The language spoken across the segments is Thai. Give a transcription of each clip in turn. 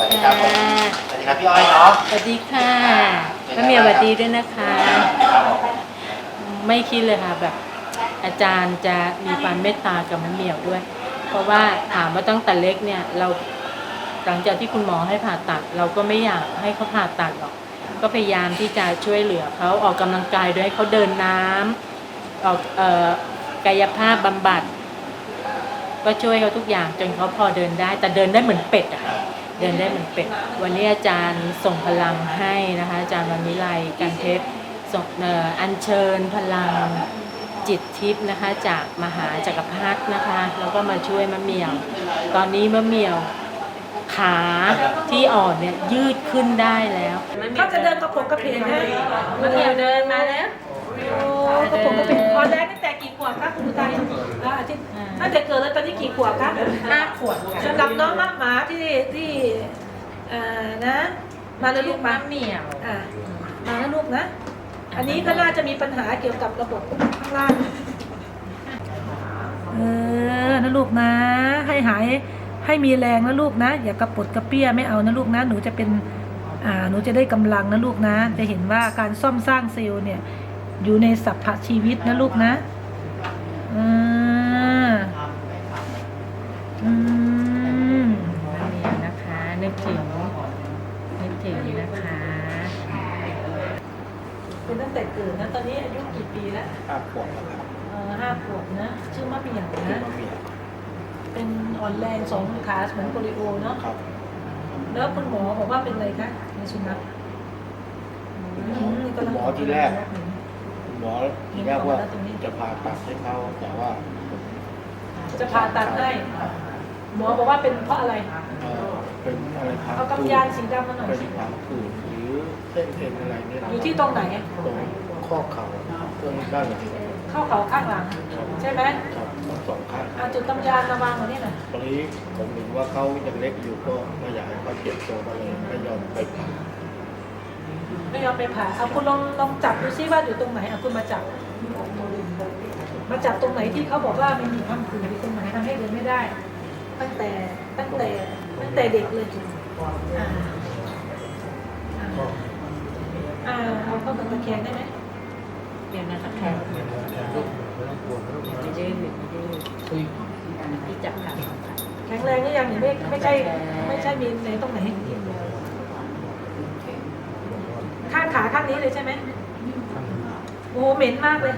สวัสดีครับพี่อ้อยเนาะ สวัสดีค่ะมะเหมียวสวัสดีด้วยนะคะ ไม่คิดเลยค่ะแบบ อาจารย์จะมีความเมตตากับมะเหมียวด้วย เพราะว่าถามว่าตั้งแต่เล็กเนี่ยเราหลังจากที่คุณหมอให้ผ่าตัด เราก็ไม่อยากให้เขาผ่าตัดหรอก ก็พยายามที่จะช่วยเหลือเขาออกกำลังกายโดยให้เขาเดินน้ำออกเอ่อกายภาพบำบัด ก็ช่วยเขาทุกอย่างจนเขาพอเดินได้ แต่เดินได้เหมือนเป็ดอะค่ะ เดินได้เหมือนเป็ดวันนี้อาจารย์ส่งพลังให้นะคะ อาจารย์วันวิไลกันเทพส่งเอ่ออัญเชิญพลังจิตทิพย์นะคะ จากมหาจักรพรรดินะคะ แล้วก็มาช่วยมะเหมียว ตอนนี้มะเหมียวขาที่อ่อนเนี่ยยืดขึ้นได้แล้วเขาจะเดินกระโปรงกระเพงให้มะเหมียวเดินมาแล้วโอ้กระโปรงกระเพงตอนแรกตั้งแต่กี่ ขวบคะคุณอุทัยอ่าที่น่าจะเกิดแล้วตอนนี้กี่ขวบคะห้าขวบสำหรับน้องมากหมาที่ที่อ่านะ มาแล้วลูกมะมาเหมียวอ่ามาแล้วลูกนะ อันนี้ก็น่าจะมีปัญหาเกี่ยวกับระบบข้างล่างเออนะลูกนะ ให้หายให้มีแรงนะลูกนะ อย่ากระปดกระเปี้ยไม่เอานะลูกนะหนูจะเป็นอ่าหนูจะได้กำลังนะลูกนะ จะเห็นว่าการซ่อมสร้างเซลล์เนี่ยอยู่ในสัพพะชีวิตนะลูกนะ อืมอืมมะเหมียวนะคะ นึกถึงนึกถึงนะคะเป็นตั้งแต่เกิดนะ ตอนนี้อายุกี่ปีแล้วห้าขวบแล้วครับเออห้าขวบนะ ชื่อมะเบี่ยงเป็นนะ มะเหมี่ยวเป็นอ่อนแรงสองขาเหมือนโปลิโอเนาะ ครับแล้วคุณหมอบอกว่าเป็นอะไรคะในสุนัขคุณหมอที่แรกคุณ หมอที่แรกว่าจะผ่าตัดให้เขาแต่ว่าจะผ่าตัดให้หมอบอกว่าเป็นเพราะอะไรเอ่อเป็นอะไรครับเอากำยานสีดำมาหน่อยเป็นความผื่นหรือเส้นเอ็นอะไรเนี่ยอยู่ที่ตรงไหนตรงข้อเข่าตรงด้านหลังเข้าเขาข้างหลัง ใช่ไหมครับสองข้างเอาจุดตำยานมาวางไว้นี่หน่อยตอนนี้ผมเห็นว่าเขายังเล็กอยู่ก็ไม่อยากให้เขาเจ็บตัวก็เลยไม่ยอมไปผ่า ไม่ยอมไปผ่าเอาคุณลองลองจับดูซิว่าอยู่ตรงไหนเอาคุณมาจับ มาจับตรงไหนที่เขาบอกว่ามันมีความผื่นอยู่ตรงไหนทำให้เดินไม่ได้ ตั้งแต่ตั้งแต่ตั้งแต่เด็กเลยอ่าอ่าอ่าเอาเข้ากับตะแคงได้ไหมเดี๋ยวนะคะแขกไม่ยืดไม่ยืดที่จับขาแข็งแรงหรือยังไม่ไม่ใช่ไม่ใช่มีในตรงไหนข้างขาข้าง นี้เลยใช่ไหมโอ้โหเหม็นมากเลย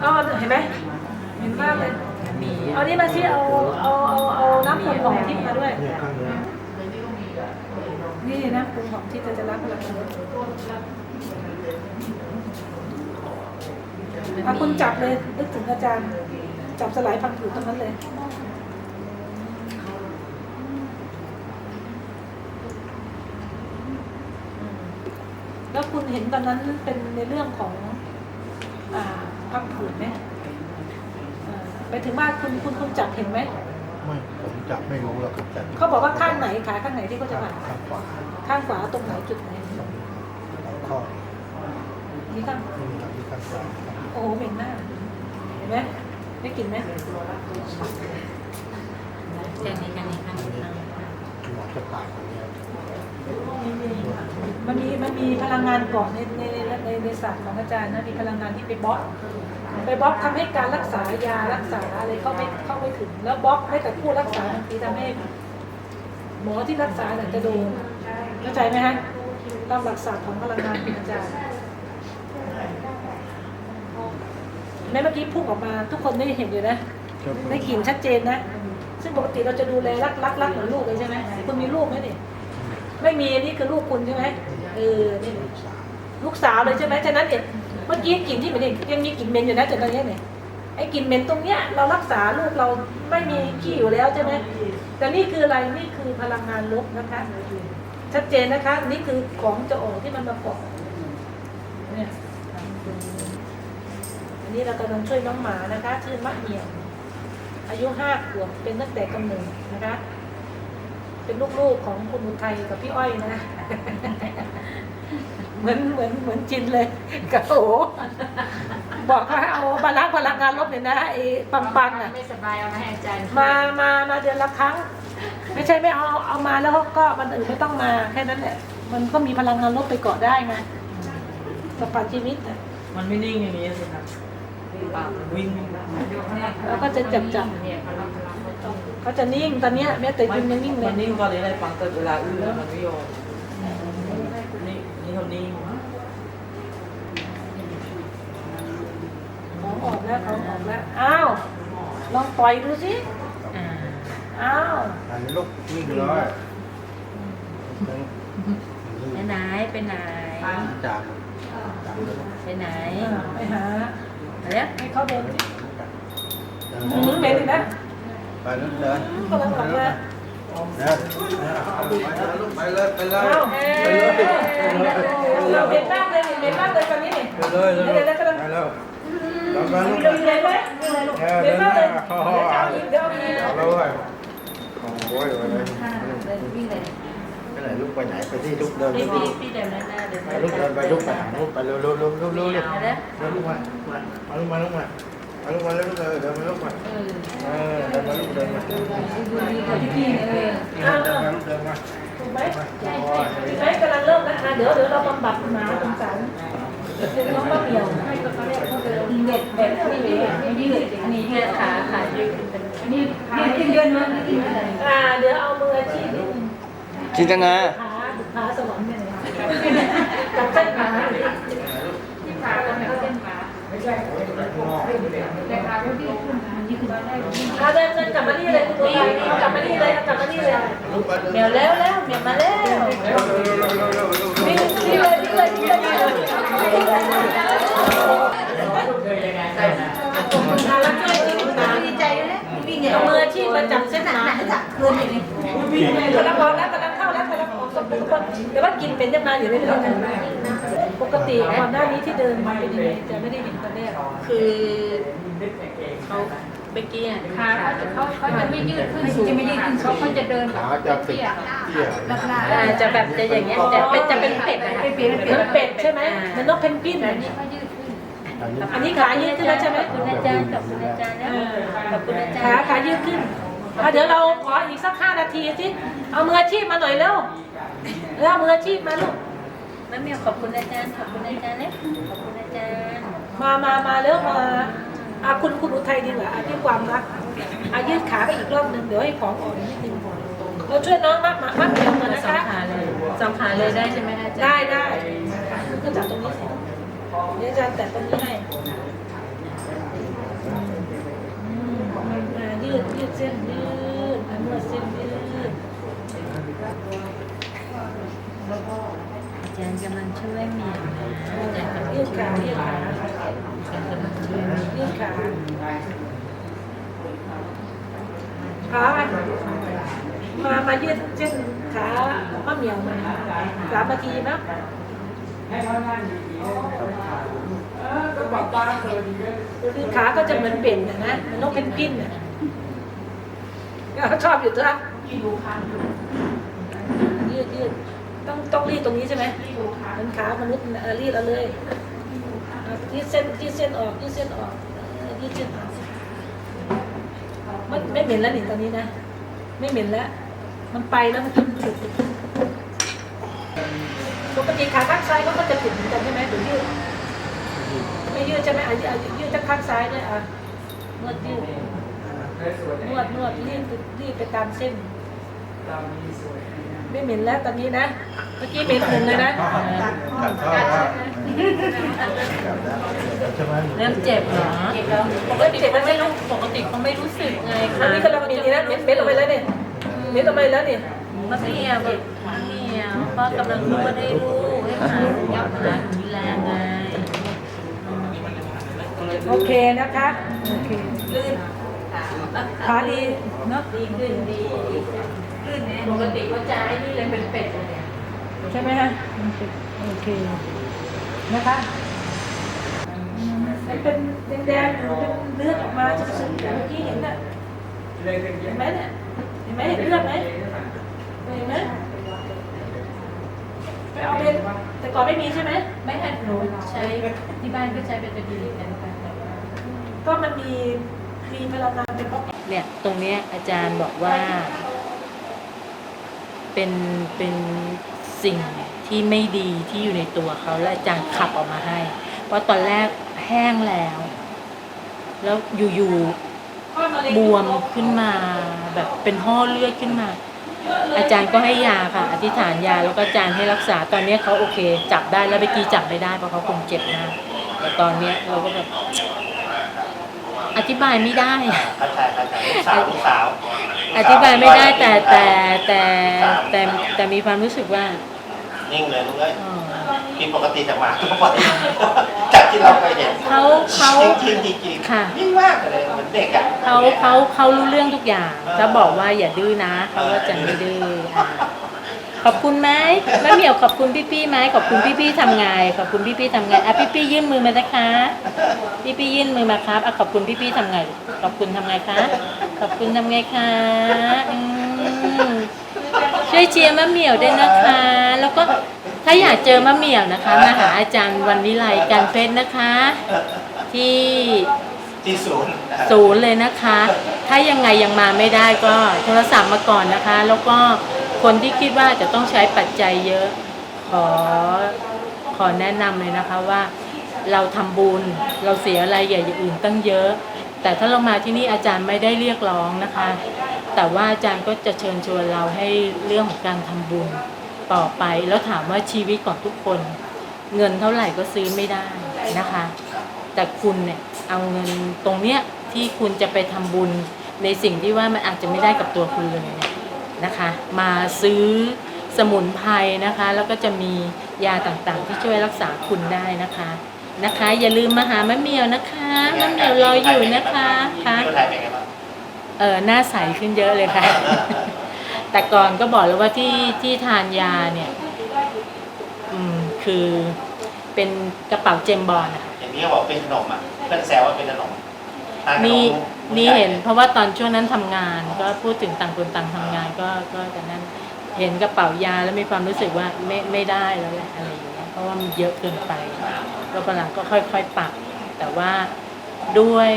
เอาเห็นไหมเหม็นมากเลยมีเอานี่มาสิเอาเอาเอาเอาน้ำปรุงหอมทิพย์มาด้วยเนี่ยข้างนี้นี่นะปรุงหอมที่จะจะรับพลังงานเอาคุณจับเลยนึกถึงอาจารย์ จับสลายพังผืดตรงนั้นเลย แล้วคุณเห็นตอนนั้นเป็นในเรื่องของอ่าพังผืดไหมอ่าไปถึงว่าคุณคุณคุณจับเห็นไหม ไม่ผมจับไม่รู้หรอกครับแต่เขาบอกว่าข้างไหนขาข้างไหนที่เขาจะผ่าข้างขวาข้างขวาตรงไหนจุดไหนข้อนี่ข้างที่มีที่ข้างซ้ายครับโอ้โหเหม็นมากเห็นไหมได้กลิ่นไหมแค่นี้แค่นี้ค่ะ หมอจะผ่าคนเนี้ย มันมีมันมีพลังงานก่อนในในในในศาสตร์ของอาจารย์นะมีพลังงานที่ไปบล็อกไปบล็อกทำให้การรักษายารักษาอะไรเข้าไม่เข้าไม่ถึง แล้วบล็อกให้กับผู้รักษาบางทีทำให้หมอที่รักษาเนี่ยจะโดนเข้าใจไหมฮะตามหลักศาสตร์ของพลังงานของอาจารย์แม้เมื่อกี้พุ่งออกมา ทุกคนได้เห็นอยู่นะได้กลิ่นชัดเจนนะ ซึ่งปกติเราจะดูแลรักรักรักเหมือนลูกเลยใช่ไหมคุณมีลูกไหมเนี่ยไม่มีนี่คือลูกคุณใช่ไหม เออนี่ลูกสาวเลยใช่ไหมฉะนั้นเนี่ยเมื่อกี้กลิ่นที่เหมือนเนี่ยยังมีกลิ่นเหม็นอยู่นะจนตอนนี้เนี่ยไอ้กลิ่นเหม็นตรงเนี้ยเรารักษาลูกเราไม่มีขี้อยู่แล้วใช่ไหมแต่นี่คืออะไรนี่คือพลังงานลบนะคะ ชัดเจนนะคะ นี่คือของจะออกที่มันมาเกาะเนี่ยอันนี้เรากำลังช่วยน้องหมานะคะ ชื่อมะเหมี่ยวอายุห้าขวบเป็นตั้งแต่กำเนิดนะคะ เป็นลูกๆของคุณอุทัยกับพี่อ้อยนะ เหมือนเหมือนเหมือนจินเลยกับโอบอกว่าเอาบาลังพลังงานลบเนี่ยนะไอ้ปังปังๆอะไม่สบายเอามาให้อาจารย์มามามาเดือนละครั้งไม่ไม่ใช่ไม่เอาเอามาแล้วก็มันอื่นไม่ต้องมาแค่นั้นแหละมันก็มีพลังงานลบไปเกาะได้ไงสปาชีวิตอะมันไม่นิ่งอย่างนี้สิครับปากมัน วิ่งแล้วก็จะจับจับเขาจะนิ่งตอนเนี้ยแม้แต่ยืนยังนิ่งเลมัยนนิ่งตอนนี้เลยฟังแต่เวลาอื้อมันไม่ยอมนี่นี่เขานิ่งของออกแล้วของออกแล้วอ้าวลองปล่อยดูสิอ่าอ้าวอันนี้ลูกวิ่งร้อยไปไหนไปไหนจากไปไหนอ่าไปหา มาแล้วให้เขาเดินสิหืมเหม็นอีกนะไปนู่นเดินกำลังออกมาเดินไปเลยไปเลยอ้าวไปเลยเราเหม็นมากเลยเหม็นมากเลยตอนนี้นี่ไปเลยเลยเดี๋ยวเดี๋ยวกำลังไปแล้วเราไปลูกเดี๋ยวเหม็นไหมเหม็นมากเลยเดี๋ยวเอาอีกเดี๋ยวเอาอีกเอาเลยโอ้ยไปเลย ไปไหนลูกไปไหนไปที่ลูกเดินพี่ไปพี่พี่เดินหน้าเดินไปลูกเดินไปลูกไปหาลูกไปเร็วเร็วเร็วเร็วเร็วเร็วมาแล้วมาลูกมามาลูกมาลูกมามาลูกมาเร็วลูกเดินเดินมาลูกมาเออเดินมาลูกเดินมาอ้าวเดินมาลูกเดินมาถูกไหมใช่กำลังเริ่มนะอะเดี๋ยวเดี๋ยวเราบำบัดหมาสงสารเป็นน้องมะเหมี่ยวให้เขาเรียกเขาเดินเด็ดเด็ดไม่ยืดไม่ยืดอันนี้ยืดขาขายืดขึ้นเป็นนี่ยืดเยืนมาอ่าเดี๋ยวเอามืออาชีพนิดนึง จินตนาขาขาสวรรค์เนี่ยเลยจับเส้นขาที่ขาเราไม่เส้นขาไม่ใช่แต่ขาไม่ยืดขึ้นยืดขึ้นได้อ่าเดินเดินกลับมานี่เลยคุณตัวใหญ่เอากลับมานี่เลยเอากลับมานี่เลยลูกไปเดินเหมียวแล้วแล้วเหมียวมาแล้วนี่นี่เลยนี่เลยนี่เลยนี่เลยอ่าแล้วช่วยจริงขาดีใจเลยวิ่งเนี่ยเอามืออาชีพมาจับเส้นขาเพื่อนอย่างนี้วิ่งเลยกำลังออกแล้วกำลังเข้าแล้ว แต่ว่ากินเป็นยังไงอยู่ไม่รู้นะปกติก่อนหน้านี้ที่เดินมาเป็นยังไงจะไม่ได้เห็นตอนแรกคือเขาเมื่อกี้อะขาเขาจะเขาเขาจะไม่ยืดขึ้นสูงจะไม่ยืดขึ้นเขาเขาจะเดินแบบขาจะติดเตี้ยอ่าจะแบบจะอย่างเงี้ยจะเป็นจะเป็นเป็ดนะคะเหมือนเป็ดใช่ไหมเหมือนนกเพนกวินแต่นี่เขายืดขึ้นอันนี้ขายืดขึ้นแล้วใช่ไหมขอบคุณอาจารย์ขอบคุณอาจารย์แล้วขอบคุณอาจารขาย์ขายืดขึ้นอะเดี๋ยวเราขออีกสักห้านาทีสิเอามืออาชีพมาหน่อยเร็วแล้ว เอามืออาชีพมาลูกแม่เมียวขอบคุณอาจารย์ขอบคุณอาจารย์แล้วขอบคุณอาจารย์ มามามาเร็วมาอะคุณคุณอุทัยดีกว่าอะที่ความรักอะยืดขาไปอีกรอบหนึ่งเดี๋ยวให้ของออกนิดนึงเราช่วยน้องมัดมามัดเดียวมานะสองคะขาเลยสองขาเลยได้ใช่ไหมอาจารย์ได้ได้ก็จับตรงนี้สิเดี๋ยวอาจารย์แตะตรงนี้ให้อืมอะยืดยืดเส้นยืดอะนวดเส้นยืด อาจารย์กำลังช่วยเมียนะอาจารย์กำลัง ยื ดขายเมียืดขาอาจารย์กำลังช่วยเมียยืดขาขาไปมามายืดเส้นขามะเหมียวมาสามนาทีนะคือขาก็จะเหมือนเป็นะนะมือนนกเพนกินน่ะชอบอยู่ตัวยืดยืดต้องต้องรีดตรงนี้ใช่ไหมมือนขามนุษย์รีดเอาเลย ยืดเส้นยืดเส้นออกยืดเส้นออกยืดเส้นออกไม่ไม่เหม็นแล้วนี่ตอนนี้นะ ไม่เหม็นแล้ว มันไปแล้วมันกินจุดปกติขาข้างซ้ายเขาก็จะติดเหมือนกันใช่ไหมหรือยืดไม่ยืดใช่ไหมอะอะยืดจากข้างซ้ายด้วยอะนวดยืดนวดนวดรีดรีดไปตามเส้น ไม่เหม็นแล้วตอนนี้นะ เมื่อกี้เหม็นหนึ่งเลยนะกัดเข้าแล้วใช่ไหมเริ่มเจ็บเหรอปกติมันไม่รู้ปกติเขาไม่รู้สึกไงอันนี้กำลังมีนี่นะเหม็นเหม็นออกไปแล้วเนี่ยเหม็นออกไปแล้วเนี่ยมะเมียวแบบมะเมียวพ่อกำลังนวดให้ลูกให้หาลูกหาดูแลไงโอเคนะคะโอเคลื่นขาดีเนาะดีขึ้นดี ขึ้นเนี่ยปกติเขาจะไอ้นี่เลยเป็นเป็ดเลยเนี่ยใช่ไหมฮะโอเค นะคะมันเป็นแดงๆเป็นเลือดออกมาจะสึกๆเมื่อกี้เห็นน่ะเห็นไหมเนี่ยเห็นไหมเห็นเลือดไหมเห็นไหมไปเอาเป็นแต่ก่อนไม่มีใช่ไหมไม่ให้หนูใช้ที่บ้านก็ใช้เป็นตัวดีกันค่ะแต่ว่าก็มันมีมีพลังงานเป็นป๊อกเนี่ยตรงเนี้ยอาจารย์บอกว่า เป็นเป็นสิ่งที่ไม่ดีที่อยู่ในตัวเขาและอาจารย์ขับออกมาให้ เพราะตอนแรกแห้งแล้ว แล้วอยู่ๆบวมขึ้นมาแบบเป็นห่อเลือดขึ้นมา อาจารย์ก็ให้ยาค่ะ อธิษฐานยาแล้วก็อาจารย์ให้รักษาตอนนี้เขาโอเค จับได้แล้วเมื่อกี้จับไม่ได้เพราะเขาคงเจ็บมากแต่ตอนเนี้ยเราก็แบบอธิบายไม่ได้อะเข้าใจเข้าใจลูกสาวลูกสาว อธิบายไม่ได้แต่แต่แต่แต่แต่มีความรู้สึกว่านิ่งเลยลูกเอ้ยเอ่อผิดปกติจากหมาทุกวันจากที่เราเคยเห็นเขาเขาจริงจริงจริงค่ะนิ่งมากเลยเหมือนเด็กอะเขาเขาเขารู้เรื่องทุกอย่างถ้าบอกว่าอย่าดื้อนะเขาก็จะไม่ดื้ออ่าขอบคุณไหมแม่เหมียวขอบคุณพี่ๆไหมขอบคุณพี่ๆทำไงขอบคุณพี่ๆทำไงอะพี่ๆยื่นมือมานะคะ พี่ๆยื่นมือมาครับอะขอบคุณพี่ๆทำไงขอบคุณทำไงคะ ขอบคุณทำไงคะอืมช่วยเชียร์มะเหมียวด้วยนะคะ แล้วก็ถ้าอยากเจอมะเหมียวนะคะมาหาอาจารย์วันวิไลการเพชรนะคะ ที่ที่ศูนย์ศูนย์เลยนะคะ ถ้ายังไงยังมาไม่ได้ก็โทรศัพท์มาก่อนนะคะ แล้วก็คนที่คิดว่าจะต้องใช้ปัจจัยเยอะ ขอขอแนะนำเลยนะคะว่า เราทำบุญเราเสียอะไรอย่างอื่นตั้งเยอะ แต่ถ้าเรามาที่นี่อาจารย์ไม่ได้เรียกร้องนะคะ แต่ว่าอาจารย์ก็จะเชิญชวนเราให้เรื่องของการทำบุญต่อไป แล้วถามว่าชีวิตของทุกคน เงินเท่าไหร่ก็ซื้อไม่ได้นะคะ แต่คุณเนี่ยเอาเงินตรงเนี้ยที่คุณจะไปทำบุญในสิ่งที่ว่ามันอาจจะไม่ได้กับตัวคุณเลยเนี่ยนะคะ มาซื้อสมุนไพรนะคะ แล้วก็จะมียาต่างๆ ที่ช่วยรักษาคุณได้นะคะ นะคะ อย่าลืมมาหามะเหมียวนะคะมะเหมียวรออยู่นะคะค่ะคนไทยเป็นไงบ้างเออหน้าใสขึ้นเยอะเลยค่ะ แต่ก่อนก็บอกแล้วว่าที่ที่ทานยาเนี่ย อืมคือเป็นกระเป๋าเจมส์บอลนะคะอย่างนี้เขาบอกเป็นขนมอะเพื่อนแซวว่าเป็นขนมทานขนมนี่ผู้นี่ใญ่เห็น เพราะว่าตอนช่วงนั้นทำงาน ก็พูดถึงต่างคนต่างทำงานก็ก็จะนั้นเห็นกระเป๋ายาแล้วมีความรู้สึกว่าไม่ไม่ได้แล้วแหละอะไรอย่างเงี้ย เพราะว่ามันเยอะเกินไปก็กำลังก็ค่อยๆปรับแต่ว่าด้วย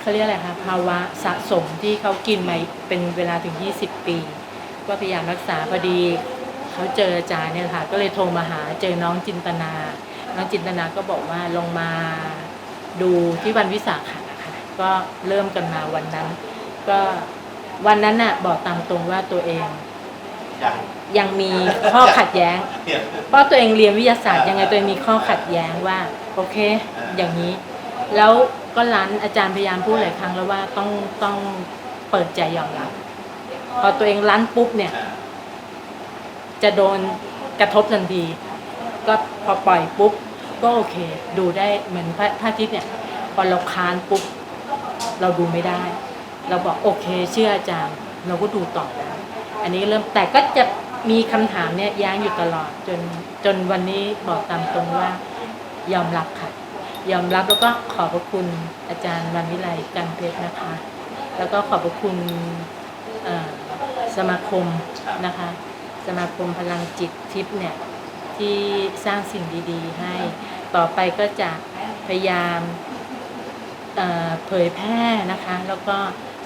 เขาเรียกอะไรคะภาวะสะสมที่เขากินมาเป็นเวลาถึง 20 ปี ก็พยายามรักษาพอดีเขาเจออาจารย์เนี่ยค่ะ ก็เลยโทรมาหาเจอน้องจินตนา น้องจินตนาก็บอกว่าลงมาดูที่วันวิสาขะค่ะก็เริ่มกันมาวันนั้น ก็วันนั้นน่ะบอกตามตรงว่าตัวเอง ย่างยังมีข้อขัดแย้งเดี๋ยวเพราะตัวเองเรียนวิทยาศาสตร์ยังไงตัวเองมีข้อขัดแย้งว่า โอเค อย่างนี้ แล้วก็ร้านอาจารย์พยายามพูดหลายครั้งแล้วว่าต้องต้องเปิดใจยอมรับพอตัวเองร้านปุ๊บเนี่ย จะโดนกระทบทันที ก็พอปล่อยปุ๊บ ก็โอเค ดูได้เหมือนพระพระอาทิตย์เนี่ยพอเราค้านปุ๊บ เราดูไม่ได้ เราบอกโอเค เชื่ออาจารย์ เราก็ดูต่อได้ อันนี้เริ่มแต่ก็จะมีคำถามเนี่ยย้างอยู่ตลอดจนจนวันนี้บอกตามตรงว่ายอมรับค่ะ ยอมรับแล้วก็ขอบพระคุณอาจารย์วันวิไลกันเพชรนะคะ แล้วก็ขอบพระคุณสมาคมนะคะ สมาคมพลังจิตทิพย์เนี่ยที่สร้างสิ่งดีๆ ให้ต่อไปก็จะพยายามเอ่อเผยแพร่นะคะ แล้วก็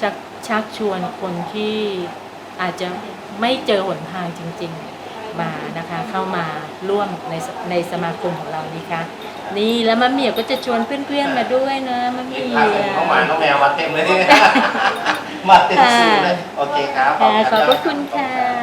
ชักชักชวนคนที่ อาจจะไม่เจอหนทางจริง ๆมานะคะเข้ามาร่วมในสในสมาคมของเรานี่ค่ะนี่แล้วมะเหมี่ยวก็จะชวนเพื่อนๆมาด้วยนะมะเหนี่มี่พายวน้องหมาน้องแมวมาเต็มเลยเนี่ยมาเต็มสูงเลยโอเคครับค่ะขอบพระคุณค่ะ